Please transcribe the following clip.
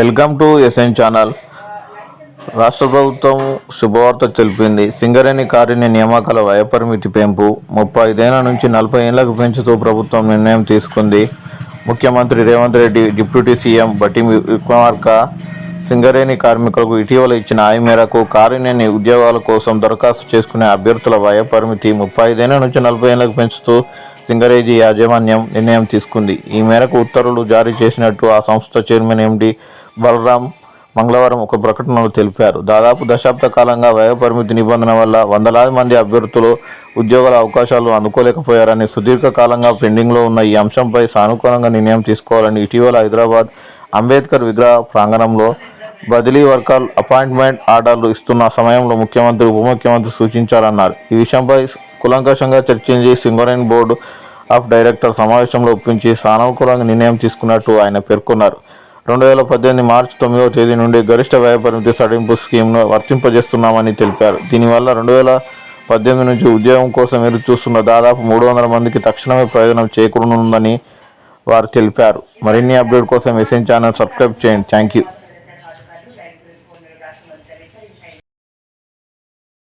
Welcome to SN channel. రాష్ట్ర ప్రభుత్వం శుభవార్త తెలిపింది. సింగరేణి కారుణ్య నియామకాల వయోపరిమితి పెంపు ముప్పై ఐదేళ్ళ నుంచి నలభై ఏళ్ళకు పెంచుతూ ప్రభుత్వం నిర్ణయం తీసుకుంది. ముఖ్యమంత్రి రేవంత్ రెడ్డి డిప్యూటీ సీఎం బట్టి విక్రమార్క సింగరేణి కార్మికులకు ఇటీవల ఇచ్చిన హామీ మేరకు కారుణ్యని ఉద్యోగాల కోసం దరఖాస్తు చేసుకునే అభ్యర్థుల వయోపరిమితి ముప్పై ఐదేళ్ళ నుంచి నలభై ఏళ్ళకు పెంచుతూ సింగరేజీ యాజమాన్యం నిర్ణయం తీసుకుంది. ఈ మేరకు ఉత్తర్వులు జారీ చేసినట్టు ఆ సంస్థ చైర్మన్ ఎండి బలరాం మంగళవారం ఒక ప్రకటనలో తెలిపారు. దాదాపు దశాబ్ద కాలంగా వయోపరిమితి నిబంధన వల్ల వందలాది మంది అభ్యర్థులు ఉద్యోగాల అవకాశాలు అందుకోలేకపోయారని సుదీర్ఘకాలంగా పెండింగ్లో ఉన్న ఈ అంశంపై సానుకూలంగా నిర్ణయం తీసుకోవాలని ఇటీవల హైదరాబాద్ అంబేద్కర్ విగ్రహ ప్రాంగణంలో బదిలీ వర్కర్ అపాయింట్మెంట్ ఆర్డర్లు ఇస్తున్న సమయంలో ముఖ్యమంత్రి ఉప ముఖ్యమంత్రి సూచించాలన్నారు ఈ విషయంపై కులంకషంగా చర్చించి సింగరేన్ బోర్డు ఆఫ్ డైరెక్టర్ సమావేశంలో ఒప్పించి సానుకూలంగా నిర్ణయం తీసుకున్నట్టు ఆయన పేర్కొన్నారు. రెండు వేల పద్దెనిమిది మార్చి తొమ్మిదవ తేదీ నుండి గరిష్ట వ్యయపరిమితి సడింపు స్కీమ్ను వర్తింపజేస్తున్నామని తెలిపారు. దీనివల్ల రెండు వేల పద్దెనిమిది నుంచి ఉద్యోగం కోసం ఎదురు చూస్తున్న దాదాపు మూడు వందల మందికి తక్షణమే ప్రయోజనం చేకూరనుందని వారు తెలిపారు. మరిన్ని అప్డేట్ కోసం ఎస్ఎన్ ఛానల్ సబ్స్క్రైబ్ చేయండి. Thank you